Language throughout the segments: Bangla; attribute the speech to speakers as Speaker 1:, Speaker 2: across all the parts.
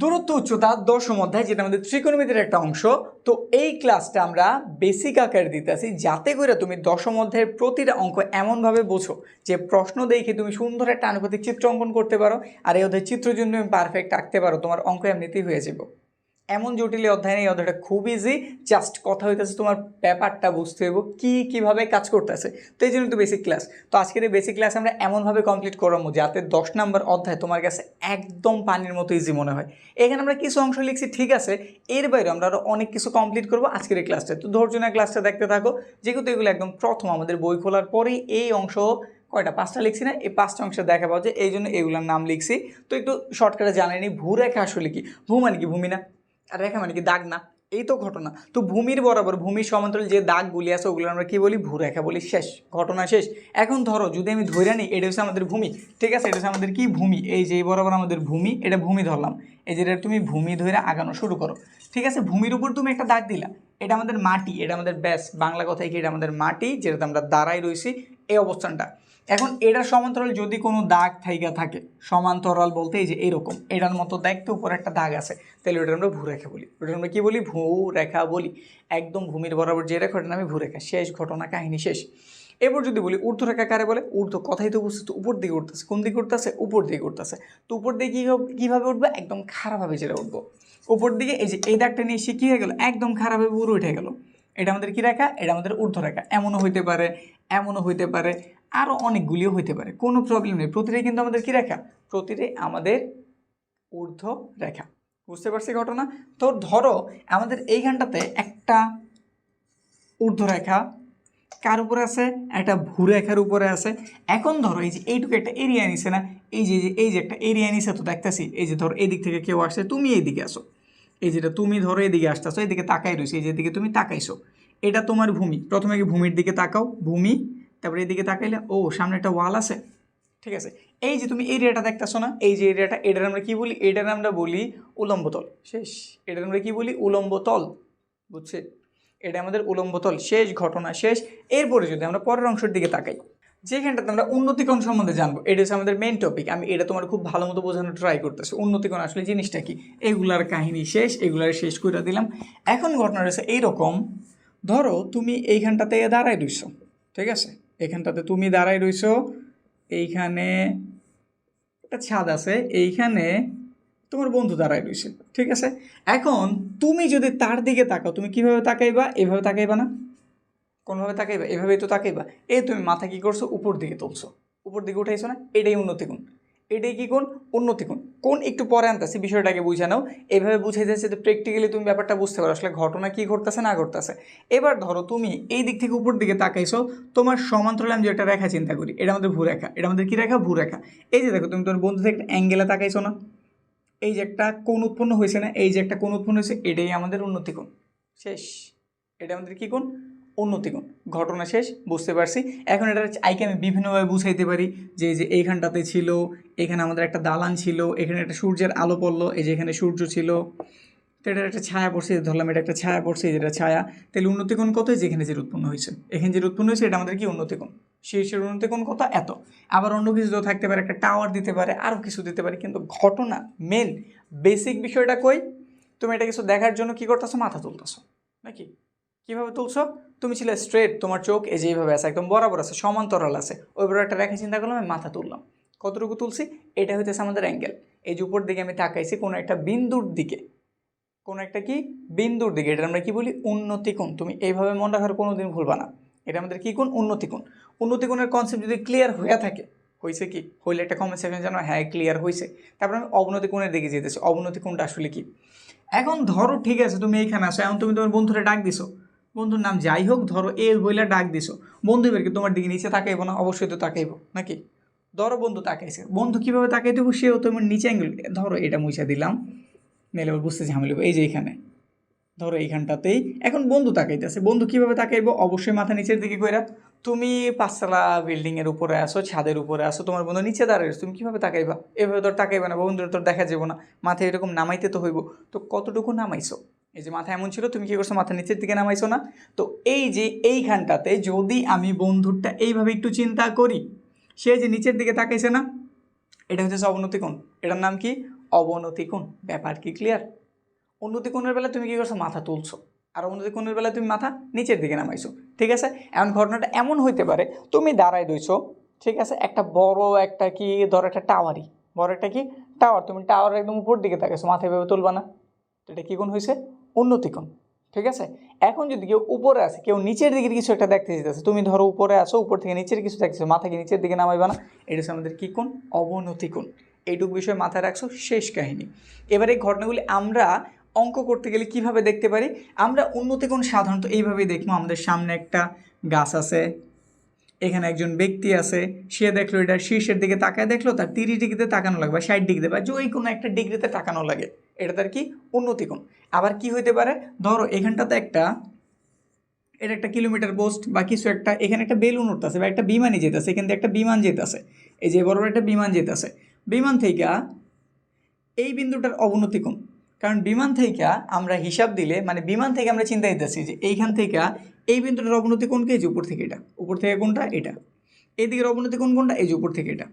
Speaker 1: দূরত্ব উচ্চতা দশম অধ্যায়, যেটা আমাদের ত্রিকোণমিতির একটা অংশ, তো এই ক্লাসটা আমরা বেসিক আকারে দিতেছি যাতে করে তুমি দশম অধ্যায়ের প্রতিটা অঙ্ক এমনভাবে বোঝো যে প্রশ্ন দেখে তুমি সুন্দর একটা আনুপাতিক চিত্র অঙ্কন করতে পারো, আর এই অধ্যায়ের চিত্র জন্য তুমি পারফেক্ট আঁকতে পারো, তোমার অঙ্ক এমনিতেই হয়ে যাবে। এমন জটিল অধ্যায় নেই, অধ্যায়টা খুব ইজি জাস্ট কথা হইতেছে তোমার ব্যাপারটা বুঝতে হইব, কি কীভাবে কাজ করতেছে। তো এই জন্য তো বেসিক ক্লাস তো আজকের এই বেসিক ক্লাস আমরা এমনভাবে কমপ্লিট করব যাতে দশ নম্বর অধ্যায় তোমার কাছে একদম পানির মতো ইজি মনে হয়। এখানে আমরা কিছু অংশ লিখছি, ঠিক আছে, এর বাইরে আমরা আরও অনেক কিছু কমপ্লিট করব আজকের এই ক্লাসটা তো ধৈর্য না ক্লাসটা দেখতে থাকো, যেহেতু এগুলো একদম প্রথম, আমাদের বই খোলার পরেই এই অংশ কয়টা? পাঁচটা লিখছি না, এই পাঁচটা অংশে দেখা পাওয়া যায় এই জন্য এগুলোর নাম লিখছি। তো একটু শর্টকাটে জানেনি ভূ রেখা আসলে কি? ভূ মানে কি? ভূমি না? রেখা মানে কি দাগ না, এই তো ঘটনা। তো ভূমির বরাবর ভূমির সমান্তরাল যে দাগগুলি আছে, ওগুলো আমরা কি বলি? ভূরেখা বলি। শেষ, ঘটনা শেষ। এখন ধরো, যদি আমি ধরে নিই এটা হচ্ছে আমাদের ভূমি। ঠিক আছে, এটা হচ্ছে আমাদের কি? ভূমি। এই যে বরাবর আমাদের ভূমি, এটা ভূমি ধরলাম। এই যে এটা তুমি ভূমি ধরে আগানো শুরু করো। ঠিক আছে, ভূমির উপর তুমি একটা দাগ দিলা। এটা আমাদের মাটি, এটা আমাদের ব্যাস। বাংলা কথায় কি? এটা আমাদের মাটি, যেটাতে আমরা দাঁড়াই রয়েছি, এই অবস্থানটা। এখন এটার সমান্তরাল যদি কোনো দাগ থাইকা থাকে, সমান্তরাল বলতে এই যে এরকম এটার মতো দেখতে উপরে একটা দাগ আছে তাহলে ওটা আমরা ভূরেখা বলি। ওটা আমরা কি বলি? ভূ রেখা বলি। একদম ভূমির বরাবর যে রেখা ওটার নামে ভূরেখা। শেষ ঘটনা, কাহিনী শেষ। এরপর যদি বলি, ঊর্ধ্বরেখা কারে বলে? ঊর্ধ্ব কথাই তো বুঝতে উপর দিকে উঠতেছে। কোন দিকে উঠতেছে? উপর দিকে উঠতেছে। তো উপর দিকে কী কীভাবে উঠবে? একদম খারাপভাবে যেটা উঠবো। উপর দিকে এই যে এই দাগটা নিয়ে সে কী হয়ে গেলো? একদম খারাপভাবে পুরো উঠে গেলো। এটা আমাদের কী রেখা? এটা আমাদের ঊর্ধ্ব রেখা এমনও হইতে পারে, এমনও হইতে পারে। আরও অনেকগুলিও হইতে পারে। কোনো প্রবলেম নেই। প্রতিটাই কিন্তু আমাদের কি রেখা? প্রতিটাই আমাদের ঊর্ধ্ব রেখা। বুঝতে পারছি ঘটনা? তো ধরো, আমাদের এইখানটাতে একটা ঊর্ধ্বরেখা কার উপরে আছে? একটা ভূরেখার উপরে আছে। এখন ধরো, এই যে এইটুকু একটা এরিয়া নিছে না? এই যে, এই যে- এই যে একটা এরিয়া নিছে তো দেখতেছি, এই যে ধরো এদিক থেকে কেউ আসছে, তুমি এইদিকে আসো। এই যেটা তুমি ধরো এদিকে আসতেছো, এদিকে তাকাই রয়েছে এই যেদিকে তুমি তাকাইছো। এটা তোমার ভূমি। প্রথমে কি ভূমির দিকে তাকাও? ভূমি তারপরে এদিকে তাকাইলে, ও, সামনে একটা ওয়াল আছে। ঠিক আছে? এই যে তুমি এরিয়াটা দেখতেছো না, এই যে এরিয়াটা, এটার আমরা কি বলি? এটার আমরা বলি উলম্ব তল। শেষ। এটার আমরা কি বলি? উলম্ব তল। বুঝছে? এটা আমাদের উলম্ব তল। শেষ ঘটনা, শেষ। এরপরে যদি আমরা পরের অংশের দিকে তাকাই, যেখানটাতে আমরা উন্নতিকোণ সম্বন্ধে জানব, এটা হচ্ছে আমাদের মেন টপিক আমি এটা তোমার খুব ভালো মতো বোঝানোর ট্রাই করতেছি। উন্নতিকোণ আসলে জিনিসটা কি? এগুলার কাহিনী শেষ, এগুলার শেষ করে দিলাম। এখন ঘটনা রয়েছে এইরকম, ধরো তুমি এইখানটাতে দাঁড়াই রইছো, ঠিক আছে? এখানটাতে তুমি দাঁড়াই রইছো। এইখানে একটা ছাদ আছে, এইখানে তোমার বন্ধু দাঁড়াই রয়েছে ঠিক আছে? এখন তুমি যদি তার দিকে তাকাও, তুমি কীভাবে তাকাইবা? এভাবে তাকাইবা না? কোনোভাবে তাকাইবা? এভাবেই তো তাকাইবা। এই তুমি মাথা কী করছ? উপর দিকে তুলছো। উপর দিকে উঠাইছো না? এটাই উন্নতিগুণ। এটাই কি কোন উন্নতিগুণ কোন কোন একটু পরে আনতেছি, বিষয়টাকে বুঝে নাও। এভাবে বুঝাইতেছে তো প্র্যাকটিক্যালি তুমি ব্যাপারটা বুঝতে পারো, আসলে ঘটনা কি ঘটতেছে না ঘটতেছে। এবার ধরো তুমি এই দিক থেকে উপর দিকে তাকাইছো, তোমার সমান্তরালে আমি যে একটা রেখা চিন্তা করি, এটা আমাদের ভূ রেখা। এটা আমাদের কি রেখা? ভূ রেখা। এই যে দেখো, তুমি তোমার বন্ধু থেকে একটা অ্যাঙ্গেলে তাকাইছো না? এই যে একটা কোন উৎপন্ন হয়েছে না? এই যে একটা কোন উৎপন্ন হয়েছে, এটাই আমাদের উন্নতিকোণ শেষ। এটা আমাদের কী কোণ? উন্নতিকোণ ঘটনা শেষ, বুঝতে পারছি। এখন এটা আইকে আমি বিভিন্নভাবে বুঝাইতে পারি যে যে এইখানটাতে ছিল, এখানে আমাদের একটা দালান ছিল, এখানে একটা সূর্যের আলো পড়ল, এই যে এখানে সূর্য ছিল। তো এটার একটা ছায়া পড়ছে ধরলাম এটা একটা ছায়া পড়ছে, এই যে এটা ছায়া। তাহলে উন্নতিকোণ কত? যেখানে যে উৎপন্ন হয়েছে। এখানে যে উৎপন্ন হয়েছে, এটা আমাদের কি উন্নতিকোণ শীর্ষের উন্নতিকোণ কত? এত। আবার অন্য কিছু তো থাকতে পারে, একটা টাওয়ার দিতে পারে আরও কিছু দিতে পারে, কিন্তু ঘটনা মেন বেসিক বিষয়টা কই? তুমি এটা কিছু দেখার জন্য কি করতেছো? মাথা তুলতেছো। নাকি? কীভাবে তুলছো? তুমি ছিলে স্ট্রেট তোমার চোখ এই যে এইভাবে আছে, একদম বরাবর আছে, সমান্তরাল আছে। ওইভাবে একটা রেখা চিন্তা করলাম, আমি মাথা তুললাম। কতটুকু তুলছি? এটা হইতেছে আমাদের অ্যাঙ্গেল এই যে উপর দিকে আমি তাকাইছি, কোনো একটা বিন্দুর দিকে। কোনো একটা কি? বিন্দুর দিকে। এটা আমরা কি বলি? উন্নতিকোণ তুমি এইভাবে মনে রাখার কোনো দিন ভুলবা না। এটা আমাদের কি কোণ? উন্নতিকোণ উন্নতিকোণের কনসেপ্ট যদি ক্লিয়ার হয়ে থাকে হয়েছে কি? হইলে একটা কমেন্ট সেকশন জানো হ্যাঁ ক্লিয়ার হয়েছে তারপর আমি অবনতি কোণের দিকে যেতেছি। অবনতি কোণটা আসলে কি? এখন ধরো ঠিক আছে, তুমি এইখানে আসো এখন তুমি তোমার বন্ধুরা ডাক দিছো। বন্ধুর নাম যাই হোক, ধরো এ বইলা ডাক দিছো। বন্ধু এবার তোমার দিকে নিচে তাকাইবো না? অবশ্যই তো তাকাইবো, নাকি? ধরো বন্ধু তাকাইছে। বন্ধু কীভাবে তাকাই দেবো সেও তোমার নিচে অ্যাঙ্গেল ধরো এটা মুছে দিলাম। নাহলে আবার বুঝতে ঝামেলা এই যে এইখানে ধরো এইখানটাতেই এখন বন্ধু তাকাইতেছে। বন্ধু কীভাবে তাকাইবো? অবশ্যই মাথা নিচের দিকে কইরা, তুমি পাঁচতলা বিল্ডিংয়ের উপরে আসো ছাদের উপরে আসো তোমার বন্ধু নিচে দাঁড়িয়ে তুমি কীভাবে তাকাইবা? এভাবে তোর তাকাইবা না, বন্ধুর তোর দেখা যাব না। মাথায় এরকম নামাইতে তো হইব। তো কতটুকু নামাইছো? এই যে মাথা এমন ছিল, তুমি কি করছ? মাথা নিচের দিকে নামাইছো না? তো এই যে এইখানটাতে যদি আমি বন্ধুরটা এইভাবে একটু চিন্তা করি, সে যে নিচের দিকে তাকাইছে না, এটা হচ্ছে অবনতি কোণ। এটার নাম কি? অবনতি কোণ। ব্যাপার কি ক্লিয়ার উন্নতি কোণের বেলা তুমি কী করছ? মাথা তুলছো। আর উন্নতি কোণের বেলা তুমি মাথা নিচের দিকে নামাইছো। ঠিক আছে? এমন ঘটনাটা এমন হইতে পারে, তুমি দাঁড়ায় রইছো, ঠিক আছে? একটা বড় একটা কি, ধরো একটা টাওয়ারই। বড় একটা কি? টাওয়ার। তুমি টাওয়ার একদম উপর দিকে তাকাইছো, মাথা ভেবে তুলবা না। এটা কী কোণ হয়েছে উন্নতি কোণ ঠিক আছে? এখন যদি কেউ উপরে আছে কেউ নিচের দিকে কিছু একটা দেখতে যেতেছে, তুমি ধরো উপরে আসো উপর থেকে নিচের কিছু দেখতেছো, মাথাকে নিচের দিকে নামাইবা না, এটা হচ্ছে আমাদের কী কোণ? অবনতি কোণ এইটুকু বিষয়ে মাথায় রাখছো, শেষ কাহিনী। এবার এই ঘটনাগুলি আমরা অঙ্ক করতে গেলে কীভাবে দেখতে পারি? আমরা উন্নতি কোণ সাধারণত এইভাবেই দেখব। আমাদের সামনে একটা গাছ আছে এখানে একজন ব্যক্তি আছে, সে দেখল এটা শীর্ষের দিকে তাকায়, দেখল তার তিরিশ ডিগ্রিতে তাকানো লাগবে ষাট ডিগ্রিতে বা যে ওই কোনো একটা ডিগ্রিতে তাকানো লাগে। এটা তার কি? উন্নতি কোণ। আবার কি হইতে পারে? ধরো এখানটাতে একটা, এটা একটা কিলোমিটার পোস্ট বা কিছু একটা, এখানে একটা বেলুন উঠতেছে বা একটা বিমানই যেতেছে, এখান থেকে একটা বিমান যেতেছে। এই যে বড় একটা বিমান যেতেছে। বিমান থেকে এই বিন্দুটার অবনতি কোণ। কারণ বিমান থেকে আমরা হিসাব দিলে মানে বিমান থেকে আমরা চিন্তা দিতেছি যে এইখান থেকে এই বিন্দুটার অবনতি কোণ কি? এই যে উপর থেকে এটা। উপর থেকে কোনটা? এটা। এই দিকের অবনতি কোন কোনটা? এই যে উপর থেকে এটা।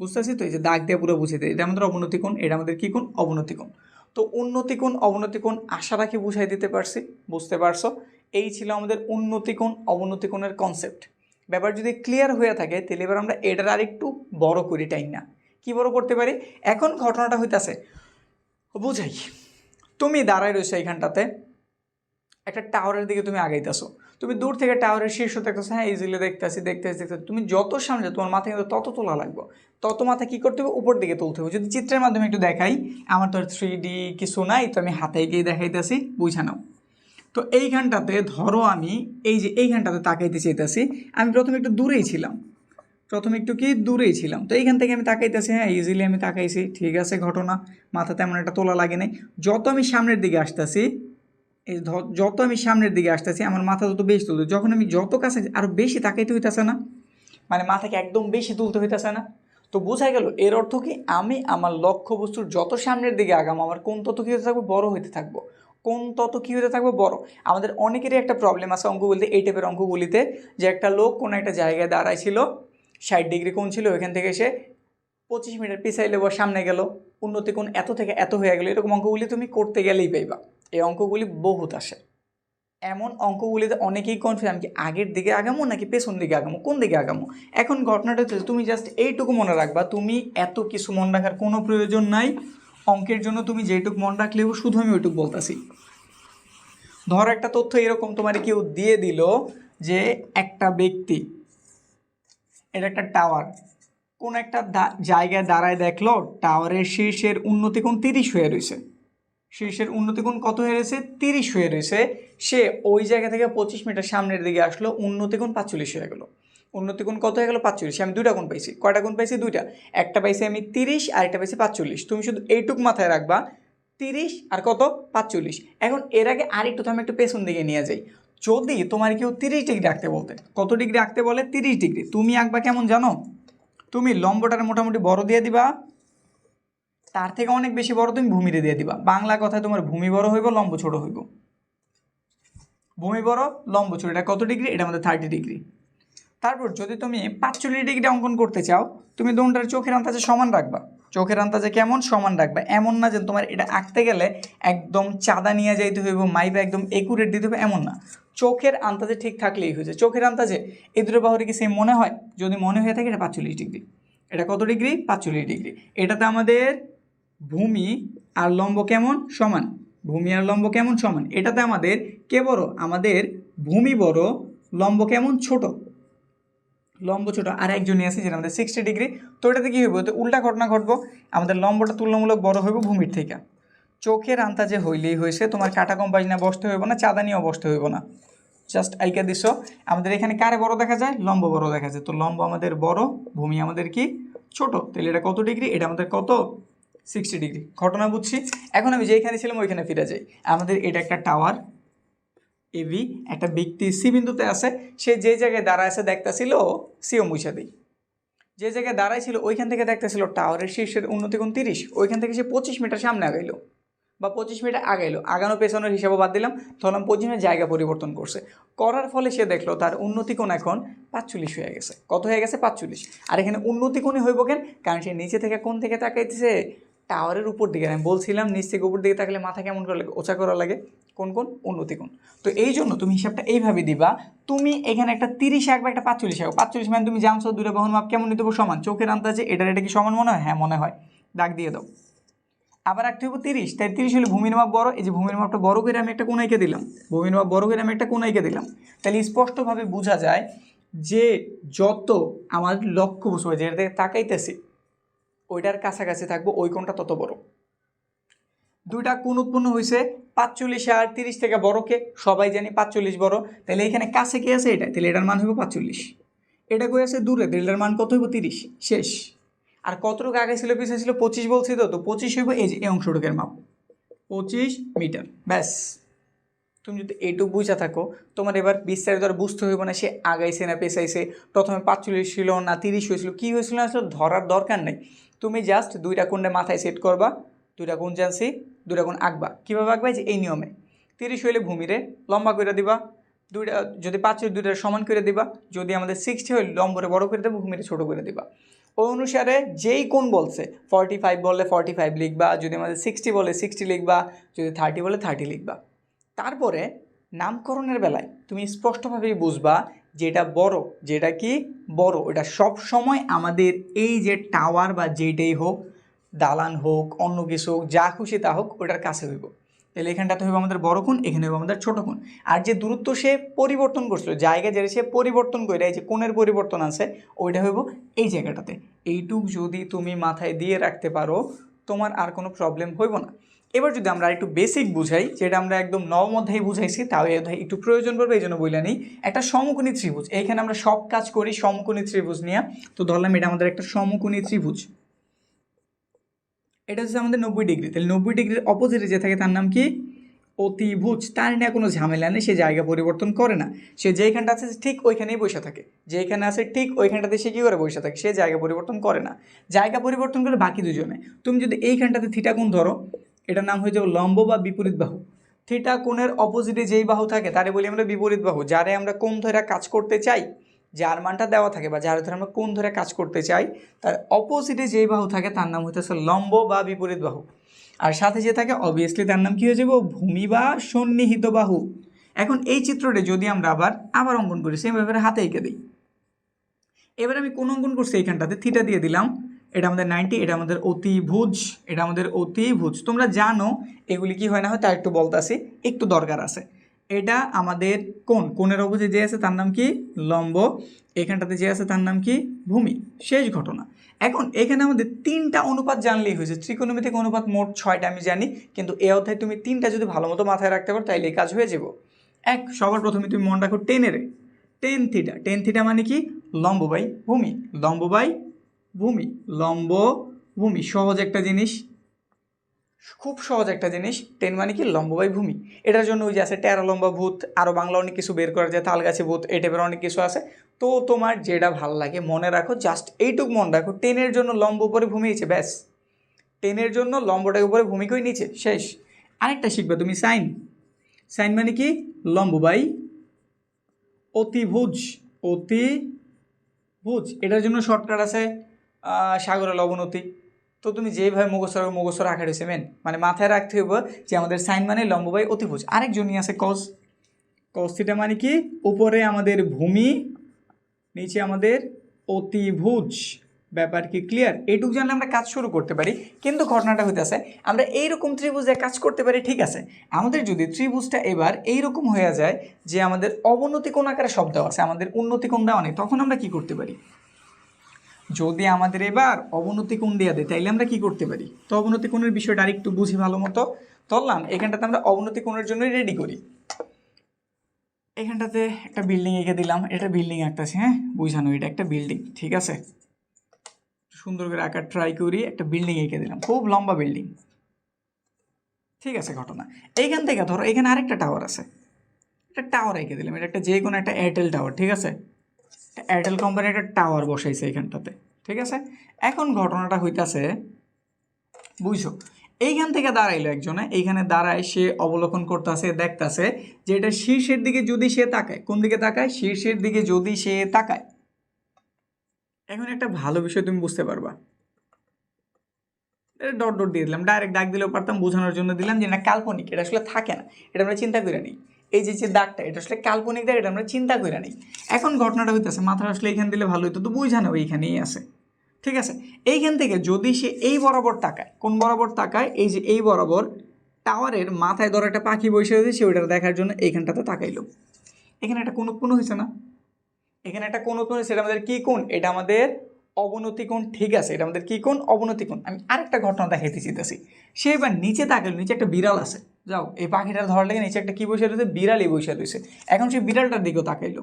Speaker 1: বুঝতেছি তো? এই যে দাগ দিয়ে পুরো বুঝিয়ে দেয় এটা আমাদের অবনতি কোণ, এটা আমাদের কী কোণ? অবনতি কোণ। তো উন্নতি কোণ, অবনতি কোণ আশা রাখি বুঝাই দিতে পারছি। বুঝতে পারছ? এই ছিল আমাদের উন্নতি কোণ, অবনতি কোণের কনসেপ্ট ব্যাপার যদি ক্লিয়ার হয়ে থাকে, তাহলে এবার আমরা এটার আর একটু বড় করি টাইম না? কী বড় করতে পারি? এখন ঘটনাটা হইতাছে। বুঝাই। তুমি দাঁড়ায় রয়েছো এইখানটাতে। একটা টাওয়ারের দিকে তুমি আগাইতেছো। তুমি দূর থেকে টাওয়ারের শীর্ষ দেখতেছো হ্যাঁ ইজিলি দেখতেছি দেখতেছি দেখতেছি। তুমি যত সামনে তোমার মাথায় কিন্তু তত তোলা লাগবে। তত মাথা কী করতে হবে? উপর দিকে তুলতে হবে। যদি চিত্রের মাধ্যমে একটু দেখাই, আমার তো আর থ্রি ডি কিছু নাই, তো আমি হাতে গিয়ে দেখাইতেছি, বুঝা নাও। তো এইখানটাতে ধরো আমি, এই যে এইখানটাতে তাকাইতে চাইতেছি, আমি প্রথমে একটু দূরেই ছিলাম। প্রথমে একটু কি? দূরেই ছিলাম। তো এইখান থেকে আমি তাকাইতেছি হ্যাঁ ইজিলি আমি তাকাইছি, ঠিক আছে, ঘটনা। মাথা তেমন একটা তোলা লাগে নাই। যত আমি সামনের দিকে আসতেছি এই যত আমি সামনের দিকে আসতেছি, আমার মাথা তত বেশি তুলতে, যখন আমি যত কাছে আরও বেশি তাকাইতে হইতেছে না মানে মাথাকে একদম বেশি তুলতে হইতেছে না, তো বোঝা গেল এর অর্থ কি? আমি আমার লক্ষ্য বস্তুর যত সামনের দিকে আগাম, আমার কোন তত কী হতে থাকব? বড় হইতে থাকব। কোন তত কী হতে থাকবে? বড়। আমাদের অনেকেরই একটা প্রবলেম আছে অঙ্ক বলতে এই টাইপের অঙ্কগুলিতে, যে একটা লোক কোনো একটা জায়গায় দাঁড়ায় ছিল ষাট ডিগ্রি কোণ ছিল, ওইখান থেকে এসে পঁচিশ মিনিট পিছাইলে বা সামনে গেল, উন্নতি কোণ এত থেকে এত হয়ে গেল, এরকম অঙ্কগুলি তুমি করতে গেলেই পাইবা। এই অঙ্কগুলি বহুত আসে। এমন অঙ্কগুলিতে অনেকেই কনফিউজ আমি কি আগের দিকে আগামো নাকি পেছন দিকে আগামো? কোন দিকে আগামো? এখন ঘটনাটা হচ্ছে তুমি জাস্ট এইটুকু মনে রাখবা, তুমি এত কিছু মনে রাখার কোনো প্রয়োজন নাই। অঙ্কের জন্য তুমি যেটুকু মনে রাখলেও শুধু আমি ওইটুকু বলতাছি। ধর একটা তথ্য এরকম তোমার কেউ দিয়ে দিল যে একটা ব্যক্তি এটা একটা টাওয়ার কোন একটা জায়গায় দাঁড়ায় দেখল টাওয়ারের শীর্ষের উন্নতি কোণ তিরিশ হয়ে রয়েছে শীর্ষের উন্নতি কোণ কত হয়ে রয়েছে তিরিশ হয়ে রয়েছে। সে ওই জায়গা থেকে পঁচিশ মিটার সামনের দিকে আসলো উন্নতি কোণ পাঁচচল্লিশ হয়ে গেলো। উন্নতি কোণ কত হয়ে গেলো? পাঁচচল্লিশ। আমি দুইটা কোণ পাইছি। কয়টা কোণ পাইছি? দুইটা। একটা পাইছি আমি তিরিশ, আর একটা পাইছি পাঁচচল্লিশ। তুমি শুধু এইটুক মাথায় রাখবা। তিরিশ আর কত? পাঁচচল্লিশ। এখন এর আগে আরেকটু তো আমি একটু পেছন দিকে নিয়ে যাই। যদি তোমার কেউ তিরিশ ডিগ্রি আঁকতে বলতে, কত ডিগ্রি আঁকতে বলে? তিরিশ ডিগ্রি। তুমি আঁকবা কেমন জানো? তুমি লম্বটার মোটামুটি বড় দিয়ে দিবা। তার থেকে অনেক বেশি বড় তুমি ভূমিরে দিয়ে দিবা। বাংলা কথায় তোমার ভূমি বড় হইব, লম্ব ছোট হইব। ভূমি বড়, লম্ব ছোট, এটা কত ডিগ্রি? এটা আমাদের থার্টি ডিগ্রি। তারপর যদি তুমি পাঁচচল্লিশ ডিগ্রি অঙ্কন করতে চাও, তুমি দোনটার চোখের আন্দাজে সমান রাখবা। চোখের আন্দাজে কেমন? সমান রাখবা। এমন না যে তোমার এটা আঁকতে গেলে একদম চাঁদা নিয়ে যাইতে হইব মাইবা একদম একুরেট দিতে হবে এমন না। চোখের আন্দাজে ঠিক থাকলেই হয়েছে। চোখের আন্দাজে এই দুটো বাহুরে কি সেম মনে হয়? যদি মনে হয়ে থাকে, এটা পাঁচচল্লিশ ডিগ্রি। এটা কত ডিগ্রি? পাঁচচল্লিশ ডিগ্রি। এটাতে আমাদের ভূমি আর লম্ব কেমন? সমান। ভূমি আর লম্ব কেমন? সমান। এটাতে আমাদের কে বড়? আমাদের ভূমি বড়, লম্ব কেমন? ছোট। লম্ব ছোট। আর একজনই আছে যেটা আমাদের সিক্সটি ডিগ্রি তো এটাতে কী হইব? তো উল্টা ঘটনা ঘটবো। আমাদের লম্বটা তুলনামূলক বড় হইব ভূমির থেকে। চোখের আন্তা যে হইলেই হয়েছে। তোমার কাটা কম্পাস না, বসতে হইব না, চাঁদা নিয়েও বসতে হইব না। জাস্ট আইকা দিস আমাদের এখানে কারে বড় দেখা যায়? লম্ব বড় দেখা যায়। তো লম্ব আমাদের বড়, ভূমি আমাদের কি? ছোট। তাহলে এটা কত ডিগ্রি এটা আমাদের কত? Sixty degree. ঘটনা বুঝছি? এখন আমি যেখানে ছিলাম, ওইখানে ফিরে যাই। আমাদের এটা একটা টাওয়ার এবি একটা ব্যক্তি সি বিন্দুতে আছে। সে যে জায়গায় দাঁড়ায় আছে, দেখতেছিল সিও মুছা দিই। যে জায়গায় দাঁড়াই ছিল, ওইখান থেকে দেখতেছিল টাওয়ারের শীর্ষের উন্নতি কোণ তিরিশ। ওইখান থেকে সে পঁচিশ মিটার সামনে আগাইলো। বা পঁচিশ মিটার আগাইলো আগানো পেছনের হিসাবে বাদ দিলাম। ধরলাম পঁচিশ মিনিট জায়গা পরিবর্তন করছে। করার ফলে সে দেখল, তার উন্নতি কোণ এখন পাঁচচল্লিশ হয়ে গেছে। কত হয়ে গেছে? পাঁচচল্লিশ। আর এখানে উন্নতি কোণই হইব কেন? কারণ সে নিচে থেকে কোন থেকে তাকাইতেছে টাওয়ারের উপর দিকে, আমি বলছিলাম নিচ থেকে উপর দিকে থাকলে মাথা কেমন করা লাগে, ওচা করা লাগে, কোন কোন উন্নতি কোন। তো এই জন্য তুমি হিসাবটা এইভাবে দিবা, তুমি এখানে একটা তিরিশ এক বা একটা পাঁচচল্লিশ এক, পাঁচচল্লিশ মানে তুমি জানছো দূরে বহন মাপ কেমন নিতে সমান। চোখের আন্দাজে এটার এটা কি সমান মনে হয়? হ্যাঁ মনে হয়। দাগ দিয়ে দাও। আবার একটা হব তিরিশ, তাই তিরিশ হলে ভূমির মাপ বড়, এই যে ভূমির মাপটা বড় করে আমি একটা কোনাইকে দিলাম, ভূমির মাপ বড় করে আমি একটা কোনাইকে দিলাম। তাহলে স্পষ্টভাবে বোঝা যায় যে যত আমার লক্ষ্য হয় যেটাতে তাকাইতেছি ওইটার কাছাকাছি থাকব, ওই কোণটা তত বড়। দুইটা কোণ উৎপন্ন হয়েছে পাঁচচল্লিশ আর তিরিশ থেকে বড়কে, সবাই জানি পাঁচচল্লিশ বড়। তাহলে এখানে কাছে কে আছে এটা? তাহলে এটার মান হইব পাঁচচল্লিশ। এটা কই আছে? দূরে এটার মান কত হইব? তিরিশ। শেষ। আর কতটুকু আগে ছিল পিছিয়ে ছিল? পঁচিশ বলছি তো তো পঁচিশ হইব এই যে, এই অংশটুকের মাপ। পঁচিশ মিটার। ব্যাস। তুমি যদি এইটুকু বুঝা থাকো, তোমার এবার বিস্তারিত আর বুঝতে হইব না, সে আগাইছে না, পেছাইছে। প্রথমে পাঁচচল্লিশ ছিল না, তিরিশ হয়েছিল, কী হয়েছিল না আসলে ধরার দরকার নেই। তুমি জাস্ট দুইটা কোণে মাথায় সেট করবা, দুইটা কোণ জানছি, দুইটা কোণ আঁকবা। কীভাবে আঁকবা? যে এই নিয়মে। তিরিশ হইলে ভূমিরে লম্বা করে দিবা, দুইটা, যদি পাঁচ দুইটা সমান করে দিবা, যদি আমাদের সিক্সটি হয় লম্বরে বড় করে দেবো ভূমিরে ছোটো করে দিবা। ওই অনুসারে যেই কোণ বলছে ফর্টি ফাইভ বললে ফর্টি ফাইভ লিখবা, যদি আমাদের সিক্সটি বলে সিক্সটি লিখবা, যদি থার্টি বলে থার্টি লিখবা। তারপরে নামকরণের বেলায় তুমি স্পষ্টভাবেই বুঝবা যেটা বড়, যেটা কি বড়, এটা সব সময় আমাদের এই যে টাওয়ার বা যেটাই হোক, দালান হোক, অন্য কিছু হোক, যা খুশি তা হোক, ওটার কাছে হইব। তাহলে এখানটাতে হইব আমাদের বড় কোণ, এখানে হইব আমাদের ছোটো কোণ। আর যে দূরত্ব সে পরিবর্তন করছিল, জায়গা যেটা সে পরিবর্তন করে এই যে কোণের পরিবর্তন আছে ওইটা হইব এই জায়গাটাতে। এইটুক যদি তুমি মাথায় দিয়ে রাখতে পারো তোমার আর কোনো প্রবলেম হইব না। এবার যদি আমরা একটু বেসিক বুঝাই, যেটা আমরা একদম নবম অধ্যায়ে বুঝাইছি, তাও এই অধ্যায় একটু প্রয়োজন পড়বে, এই জন্য বইলা নিই। একটা সমকোণী ত্রিভুজ, এইখানে আমরা সব কাজ করি সমকোণী ত্রিভুজ নিয়ে। তো ধরলাম এটা আমাদের একটা সমকোণী ত্রিভুজ। এটা হচ্ছে আমাদের নব্বই ডিগ্রি, তাহলে নব্বই ডিগ্রির অপোজিটে যে থাকে, তার নাম কি? অতিভুজ, তার নিয়ে কোনো ঝামেলা নেই, সে জায়গা পরিবর্তন করে না। সে যেইখানটা আছে ঠিক ওইখানেই বসে থাকে। যেখানে আছে, ঠিক ওইখানটাতে সে কী করে বসে থাকে? সে জায়গা পরিবর্তন করে না। জায়গা পরিবর্তন করে বাকি দুজনে। তুমি যদি এইখানটাতে থিটা কোণ ধরো, এটার নাম হয়ে যাবে লম্ব বা বিপরীত বাহু। থিটা কোণের অপোজিটে যেই বাহু থাকে, তারে বলি আমরা বিপরীত বাহু। যারে আমরা কোণ ধরে কাজ করতে চাই, যার মানটা দেওয়া থাকে বা যার ধরে আমরা কোণ ধরে কাজ করতে চাই, তার অপোজিটে যেই বাহু থাকে, তার নাম হইতেছে লম্ব বা বিপরীত বাহু। আর সাথে যে থাকে অবভিয়াসলি তার নাম কী হয়ে যাবে? ভূমি বা সন্নিহিত বাহু। এখন এই চিত্রটি যদি আমরা আবার আবার অঙ্কন করি সেম এবারে হাতে এঁকে দিই। এবার আমি কোন অঙ্কন করছি? এইখানটাতে থিটা দিয়ে দিলাম। এটা আমাদের নাইনটি এটা আমাদের অতিভুজ, এটা আমাদের অতিভুজ। তোমরা জানো, এগুলি কি হয় না হয় তা একটু বলতাছি, একটু দরকার আছে। এটা আমাদের কোন কোণের অবধি যে আছে তার নাম কি? লম্ব। এখানটাতে যে আছে তার নাম কি? ভূমি। শেষ ঘটনা। এখন এখানে আমাদের তিনটা অনুপাত জানলেই হয়েছে ত্রিকোণমিতিক অনুপাত মোট ছয়টা আমি জানি, কিন্তু এ অধ্যায় তুমি তিনটা যদি ভালো মতো মাথায় রাখতে পারো, তাইলে এই কাজ হয়ে যাব। এক, সবার প্রথমে তুমি মন রাখো টেনের টেন থিটা। টেন থিটা মানে কি? লম্ব বাই ভূমি। লম্ব বাই ভূমি। লম্ব ভূমি। সহজ একটা জিনিস। খুব সহজ একটা জিনিস টেন মানে কি লম্ব বাই ভূমি। এটার জন্য ওই যে আছে টেরা লম্বা ভূত আরও বাংলা অনেক কিছু বের করা যায় তালগাছি ভূত, এই টাইপের অনেক কিছু আছে। তো তোমার যেটা ভালো লাগে মনে রাখো জাস্ট এইটুক মনে রাখো টেনের জন্য লম্ব উপরে ভূমি নিচে ব্যাস। টেনের জন্য লম্বটার উপরে ভূমিকই নিচে, শেষ। আরেকটা শিখবে তুমি, সাইন। সাইন মানে কি? লম্ব বাই অতিভুজ অতিভুজ। এটার জন্য শর্টকাট আছে সাগরে লবণতি। তো তুমি যেভাবে মুখস্থ রাখো মুখস্থ রাখা রয়েছে মেন মানে মাথায় রাখতে হবে যে আমাদের সাইন মানে লম্ব বাই অতিভুজ আরেকজনই আছে কস কস থিটা মানে কি? উপরে আমাদের ভূমি, নিচে আমাদের অতিভুজ। ব্যাপার কি ক্লিয়ার এইটুকু জানলে আমরা কাজ শুরু করতে পারি। কিন্তু ঘটনাটা হইতেছে, আমরা এইরকম ত্রিভুজে কাজ করতে পারি, ঠিক আছে? আমাদের যদি ত্রিভুজটা এবার এইরকম হয়ে যায় যে আমাদের অবনতি কোণ আকারে শব্দ আছে, আমাদের উন্নতি দেওয়া নেই তখন আমরা কি করতে পারি? যদি আমাদের এবার অবনতি কোণ দেওয়া দেয়, তাইলে আমরা কি করতে পারি? তো অবনতি কোণের বিষয়টা আরেকটু বুঝি ভালো মতো। ধরলাম এখানটাতে আমরা অবনতি কোণের জন্যই রেডি করি। এখানটাতে একটা বিল্ডিং এঁকে দিলাম, এটা বিল্ডিং আঁকতেছে হ্যাঁ? বুঝানো, এটা একটা বিল্ডিং ঠিক আছে? সুন্দর করে আঁকার ট্রাই করি, একটা বিল্ডিং এঁকে দিলাম, খুব লম্বা বিল্ডিং ঠিক আছে, ঘটনা। এইখান থেকে ধরো, এখানে আরেকটা টাওয়ার আছে। একটা টাওয়ার এঁকে দিলাম, এটা একটা যে কোনো একটা এয়ারটেল টাওয়ার ঠিক আছে? একটা এয়ারটেল কোম্পানির একটা টাওয়ার বসাইছে এখানটাতে ঠিক আছে? এখন ঘটনাটা হইতাছে, বুঝছ? এইখান থেকে দাঁড়াইলো একজনে, এইখানে দাঁড়ায় সে অবলোকন করতেছে, দেখতাছে যে এটা শীর্ষের দিকে যদি সে তাকায়, কোন দিকে তাকায়? শীর্ষের দিকে যদি সে তাকায়। এখন একটা ভালো বিষয় তুমি বুঝতে পারবা। ডট ডট দিয়ে দিলাম, ডাইরেক্ট ডাক দিলেও পারতাম, বোঝানোর জন্য দিলাম যে না, কাল্পনিক, এটা আসলে থাকে না, এটা আমরা চিন্তা করে নিই। এই যে যে দাগটা, এটা আসলে কাল্পনিক দাগ, এটা আমরা চিন্তা করে নিই। এখন ঘটনাটা হইতেছে, মাথা আসলে এইখান দিলে ভালো হতো তো বুঝানো এইখানেই আছে। ঠিক আছে? এইখান থেকে যদি সে এই বরাবর তাকায়, কোন বরাবর তাকায়, এই যে এই বরাবর টাওয়ারের মাথায় ধরো একটা পাখি বসে রয়েছে, সে ওইটা দেখার জন্য এইখানটাতে তাকাইলো। এখানে একটা কোন উৎপন্ন হয়েছে না? এখানে একটা কোন হয়েছে এটা আমাদের কী কোণ? এটা আমাদের অবনতি কোণ, ঠিক আছে, এটা আমাদের কি কোণ? অবনতি কোণ। আমি আরেকটা ঘটনা দেখাইতে চাইতেছি। সে এবার নিচে তাকালো নিচে একটা বিড়াল আছে। যাও, এই পাখিটার ধরার লেগে নিচে একটা কি বসে রয়েছে? বিড়ালই বসে রয়েছে। এখন সে বিড়ালটার দিকেও তাকাইলো।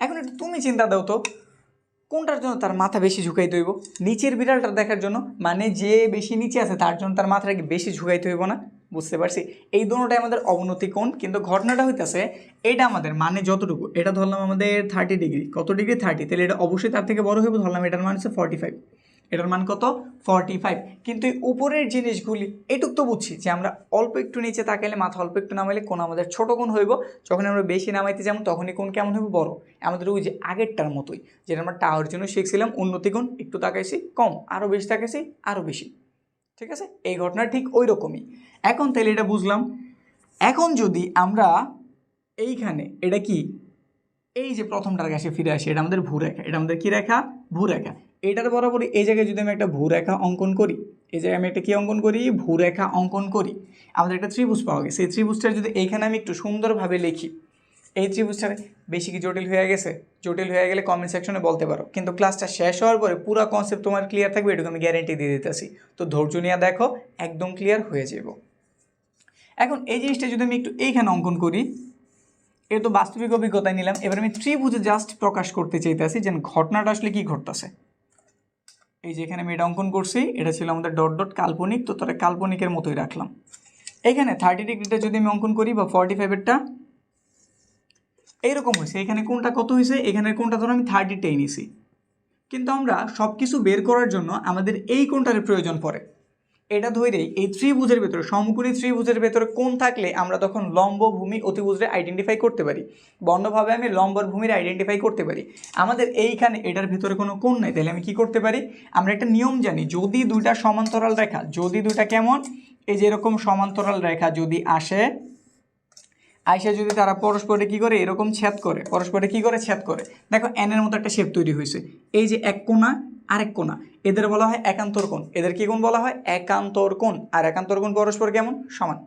Speaker 1: এখন একটু তুমি চিন্তা দাও তো, কোনটার জন্য তার মাথা বেশি ঝুঁকাইতে হইব? নিচের বিড়ালটা দেখার জন্য মানে যে বেশি নিচে আছে, তার জন্য তার মাথাটাকে বেশি ঝুঁকাইতে হইব না? বুঝতে পারছি? এই দুটোটাই আমাদের অবনতি কোণ, কিন্তু ঘটনাটা হইতেছে, এটা আমাদের মানে যতটুকু, এটা ধরলাম আমাদের থার্টি ডিগ্রি কত ডিগ্রি থার্টি তাহলে এটা অবশ্যই তার থেকে বড় হইব, ধরলাম এটার মান হচ্ছে ফর্টি ফাইভ এটার মান কত? ফর্টি ফাইভ কিন্তু এই উপরের জিনিসগুলি, এটুক তো বুঝছি যে আমরা অল্প একটু নিচে তাকাইলে, মাথা অল্প একটু নামাইলে কোন আমাদের ছোট কোণ হইব। যখন আমরা বেশি নামাইতে যাব, তখনই কোন কেমন হইব? বড়। আমাদের ওই যে আগেরটার মতোই, যেটা আমরা টাওয়ার জন্য শিখছিলাম, উন্নতি গুণ একটু তাকাইছি, কম আরও বেশি তাকাইছি আরও বেশি। ঠিক আছে? এই ঘটনা ঠিক ওই রকমই এখন তাহলে এটা বুঝলাম। এখন যদি আমরা এইখানে, এটা কি? এই যে প্রথমটার কাছে ফিরে আসি, এটা আমাদের ভূরেখা এটা আমাদের কি রেখা? ভূরেখা এটার বরাবর এই জায়গায় যদি আমি একটা ভূরেখা অঙ্কন করি, এই জায়গায় আমি একটা কি অঙ্কন করি? ভূরেখা অঙ্কন করি। আমাদের একটা ত্রিভুজ পাওয়া গেছে। এই ত্রিভুজটার যদি এইখানে আমি একটু সুন্দরভাবে লিখি, এই ত্রিভুজটার বেশি কি জটিল হয়ে গেছে? জটিল হয়ে গেলে কমেন্ট সেকশনে বলতে পারো। কিন্তু ক্লাসটা শেষ হওয়ার পরে পুরো কনসেপ্ট তোমার ক্লিয়ার থাকবে এটুকু আমি গ্যারেন্টি দিয়ে দিতেছি। তো ধৈর্য নিয়ে দেখো, একদম ক্লিয়ার হয়ে যাব এখন এই জিনিসটা যদি আমি একটু এইখানে অঙ্কন করি, এটা তো বাস্তবিক অভিজ্ঞতায় নিলাম। এবার আমি ত্রিভুজে জাস্ট প্রকাশ করতে চাইতেছি যে ঘটনাটা আসলে কী ঘটতেছে। এই যে এখানে আমি এটা অঙ্কন করছি, এটা ছিল আমাদের ডট ডট কাল্পনিক, তো তারা কাল্পনিকের মতোই রাখলাম। এখানে থার্টি ডিগ্রিটা যদি আমি অঙ্কন করি বা ফর্টি ফাইভেরটা এইরকম হয়েছে। এখানে কোনটা কত হয়েছে? এখানে কোনটা ধরো আমি থার্টিটাই নিছি। কিন্তু আমরা সব কিছু বের করার জন্য আমাদের এই কোনটার প্রয়োজন পড়ে? এটা ধরেই এই ত্রিভুজের ভেতরে সমকুলি ত্রিভুজের ভেতরে কোন থাকলে আমরা তখন লম্ব ভূমি অতিভুজরে আইডেন্টিফাই করতে পারি। বর্ণভাবে আমি লম্বর ভূমির আইডেন্টিফাই করতে পারি। আমাদের এইখানে এটার ভেতরে কোনো কোণ নাই, তাহলে আমি কি করতে পারি? আমরা একটা নিয়ম জানি, যদি দুইটা সমান্তরাল রেখা, যদি দুইটা কেমন? এই যেরকম সমান্তরাল রেখা যদি আসে আইসা যদি তারা পরস্পরে কি করে? এরকম ছেদ করে। পরস্পরে কি করে? ছেদ করে। দেখো এনের মতো একটা শেপ তৈরি হয়েছে। এই যে এক কোণা, আরেক কোণা। এদের বলা হয় একান্তর কোণ। এদের কি কোণ বলা হয়? একান্তর কোণ। আর একান্তর কোণ পরস্পর কেমন? সমান।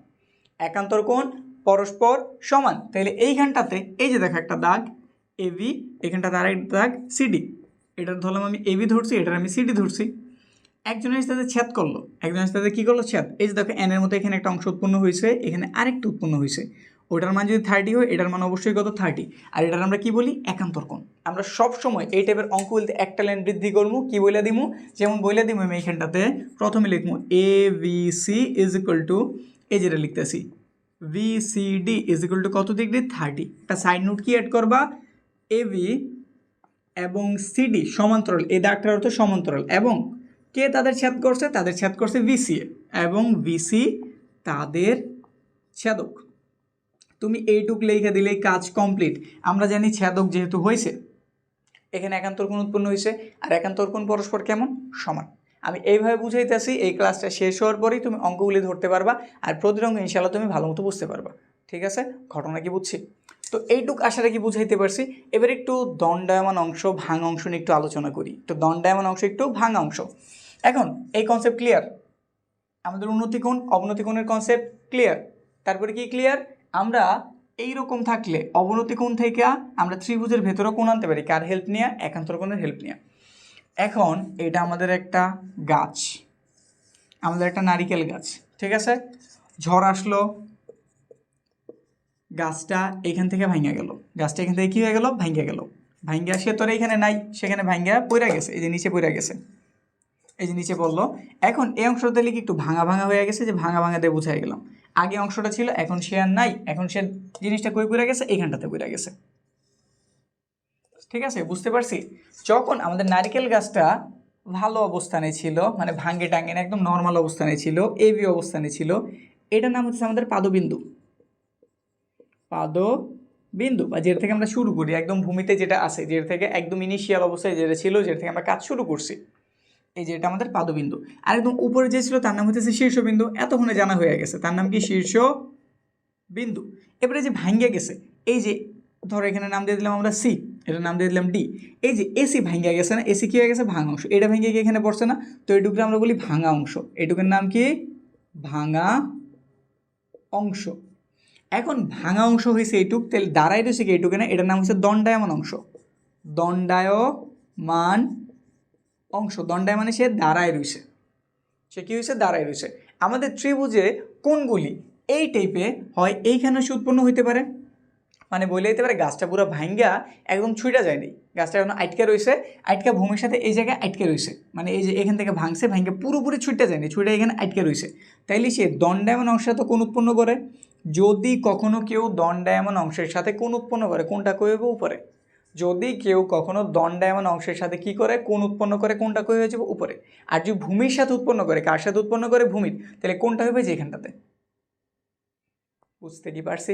Speaker 1: একান্তর কোণ পরস্পর সমান। তাহলে এইখানটাতে, এই যে দেখো একটা দাগ এ এবি এখানটাতে আরেক দাগ সিডি এটার ধরলাম আমি এ এবি ধরছি, এটার আমি সিডি ধরছি। একজনের সাথে ছেদ করল। একজনের সাথে কী করল? ছেদ। এই যে দেখো এনের মতো এখানে একটা অংশ উৎপন্ন হয়েছে, এখানে আরেকটা উৎপন্ন হয়েছে। ওটার মান যদি থার্টি হয়, এটার মান অবশ্যই কত? থার্টি আর এটার আমরা কি বলি? একান্তর কোণ। আমরা সব সময় এই টাইপের অঙ্ক বলতে একটা লাইন বৃদ্ধি করব। কি বলে দিমু? যেমন বলে দিমু আমি এখানটাতে প্রথমে লিখব A B C is equal to এই যেটা লিখতেছি B C D is equal to কত ডিগ্রি থার্টি একটা সাইড নোট কি অ্যাড করবা? এ ভি এবং সিডি সমান্তরাল। এই দাগটার অর্থ সমান্তরাল। এবং কে তাদের ছেদ করছে? তাদের ছেদ করছে ভিসিএ এবং ভিসি তাদের ছেদক। তুমি এইটুক লেখা দিলেই কাজ কমপ্লিট। আমরা জানি ছেদক যেহেতু হয়েছে এখানে একান্তর কোণ উৎপন্ন হয়েছে আর একান্তর কোণ পরস্পর কেমন? সমান। আমি এইভাবে বুঝাইতেছি, এই ক্লাসটা শেষ হওয়ার পরেই তুমি অঙ্কগুলি ধরতে পারবা আর প্রতিটা অঙ্ক ইনশাল্লাহ তুমি ভালো মতো বুঝতে পারবা। ঠিক আছে? ঘটনা কি বুঝছি? তো এইটুক আশাটা কি বুঝাইতে পারছি? এবার একটু দণ্ডায়মান অংশ, ভাঙা অংশ নিয়ে একটু আলোচনা করি। তো দণ্ডায়মান অংশ একটু, ভাঙা অংশ। এখন, এই কনসেপ্ট ক্লিয়ার আমাদের উন্নতি কোণ, অবনতি কোণের কনসেপ্ট ক্লিয়ার তারপরে কি ক্লিয়ার আমরা এই রকম থাকলে অবনতি কোণ থেকে আমরা ত্রিভুজের ভেতরে কোণ আনতে পারি, কার হেল্প নিয়ে? একান্তর কোণের হেল্প নিয়ে। এখন এটা আমাদের একটা গাছ, আমাদের একটা নারিকেল গাছ, ঠিক আছে? ঝড় আসলো, গাছটা এখান থেকে ভাঙ্গা গেল। গাছটা এখান থেকে কী হয়ে গেল? ভাঙ্গা গেল। ভাঙ্গা সে তোর এখানে নাই, সেখানে ভাঙ্গা পড়ে গেছে, এই যে নিচে পড়ে গেছে। এই যে নিচে বলল, এখন এই অংশটা লিখে একটু ভাঙা ভাঙা হয়ে গেছে যে ভাঙা ভাঙা দিয়ে বুঝাই গেলাম। আগে অংশটা ছিল, এখন সে আর নাই, এখন সে জিনিসটা কই পড়ে গেছে? এইখানটাতে পড়ে গেছে। ঠিক আছে, বুঝতে পারছি? যখন আমাদের নারকেল গাছটা ভালো অবস্থানে ছিল মানে ভাঙ্গে টাঙ্গে না, একদম নর্মাল অবস্থানে ছিল এবি অবস্থানে ছিল, এটার নাম হচ্ছে আমাদের পাদবিন্দু। পাদবিন্দু, বা যেটা থেকে আমরা শুরু করি, একদম ভূমিতে যেটা আছে, যেটা থেকে একদম ইনিশিয়াল অবস্থায় যেটা ছিল, যেটা থেকে আমরা কাজ শুরু করছি। এই যে এটা আমাদের পাদবিন্দু। আর একদম উপরে যে ছিল তার নাম হচ্ছে শীর্ষবিন্দু। এতক্ষণে জানা হয়ে গেছে, তার নাম কি শীর্ষ বিন্দু এবারে যে ভাঙ্গে গেছে, এই যে ধরো এখানে নাম দিয়ে দিলাম আমরা সি এটার নাম দিয়ে দিলাম ডি এই যে এসি ভাঙ্গা গেছে না এসি কি হয়ে গেছে? ভাঙা অংশ। এটা ভেঙে গিয়ে এখানে পড়ছে না, তো এইটুকুকে আমরা বলি ভাঙা অংশ। এইটুকুর নাম কি? ভাঙা অংশ। এখন ভাঙা অংশ হয়েছে এইটুক, তাহলে দাঁড়াই রয়েছে কি এইটুকু না? এটার নাম হচ্ছে দণ্ডায়মান অংশ। দণ্ডায়মান অংশ, দণ্ডায় মানে সে দাঁড়ায় রয়েছে। সে কী হয়েছে? দাঁড়ায় রয়েছে। আমাদের ত্রিভুজে কোনগুলি এই টাইপে হয়, এইখানে সে উৎপন্ন হইতে পারে। মানে বলে দিতে পারে, গাছটা পুরো ভাঙ্গা একদম ছুঁটা যায়নি গাছটা এখন আটকে রয়েছে, আটকা ভূমির সাথে এই জায়গায় আটকে রয়েছে। মানে এই যে এখান থেকে ভাঙছে ভাঙ্গে পুরোপুরি ছুটে যায়নি ছুটে এখানে আটকে রয়েছে। তাইলে সে দণ্ডায়মান অংশের সাথে কোন উৎপন্ন করে? যদি কখনো কেউ দণ্ডায়মান অংশের সাথে কোন উৎপন্ন করে, কোনটা কইবে? উপরে। যদি কেউ কখনো দণ্ডায়মান অংশের সাথে কি করে, কোন উৎপন্ন করে, কোনটা কই হয়ে যাবে উপরে? আর যদি ভূমির সাথে উৎপন্ন করে, কার সাথে উৎপন্ন করে? ভূমির। তাহলে কোনটা হবে যে এখানটাতে? বুঝতে কি পারছি?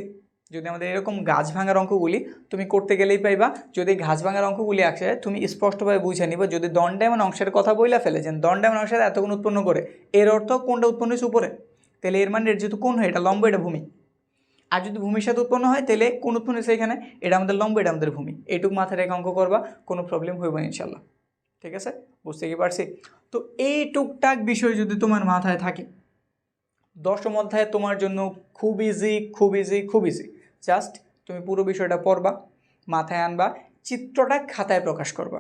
Speaker 1: যদি আমাদের এরকম গাছ ভাঙার অঙ্কগুলি তুমি করতে গেলেই পাইবা, যদি গাছ ভাঙার অঙ্কগুলি আসে, তুমি স্পষ্টভাবে বুঝে নিবা, যদি দণ্ডায়মান অংশের কথা বইলা ফেলেছেন দণ্ডায়মান অংশের এতক্ষণ উৎপন্ন করে, এর অর্থ কোনটা উৎপন্ন হয়েছে উপরে? তাহলে এর মানে যেহেতু কোন হয়? এটা লম্ব, এটা ভূমি। আর যদি ভূমির সাথে উৎপন্ন হয়, তাহলে কোন উৎপন্ন হয়েছে এখানে? এটা আমাদের লম্ব, এটা আমাদের ভূমি। এইটুকু মাথায় রেখে অঙ্ক করবা, কোনো প্রবলেম হইব না ইনশাল্লাহ ঠিক আছে? বুঝতে কি পারছি? তো এই টুকটাক বিষয় যদি তোমার মাথায় থাকে, দশম অধ্যায় তোমার জন্য খুব ইজি খুব ইজি খুব ইজি জাস্ট তুমি পুরো বিষয়টা পড়বা, মাথায় আনবা, চিত্রটা খাতায় প্রকাশ করবা।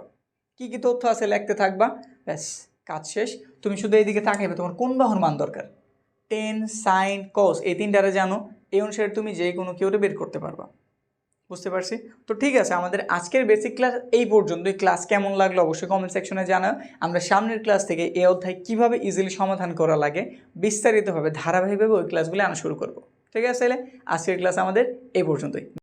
Speaker 1: কি কি তথ্য আছে লিখতে থাকবা? ব্যাস, কাজ শেষ। তুমি শুধু এইদিকে তাকাইবে, তোমার কোন বাহন মান দরকার? টেন সাইন কস এই তিনটারে জানো। এই অনুসারে তুমি যে কোনো কেউটা বের করতে পারবা। বুঝতে পারছি? তো ঠিক আছে, আমাদের আজকের বেসিক ক্লাস এই পর্যন্ত এই ক্লাস কেমন লাগল অবশ্যই কমেন্ট সেকশনে জানা আমরা সামনের ক্লাস থেকে এই অধ্যায় কীভাবে ইজিলি সমাধান করা লাগে বিস্তারিতভাবে, ধারাবাহিকভাবে ওই ক্লাসগুলি আনা শুরু করব। ঠিক আছে তাহলে? আজকের ক্লাস আমাদের এই পর্যন্তই।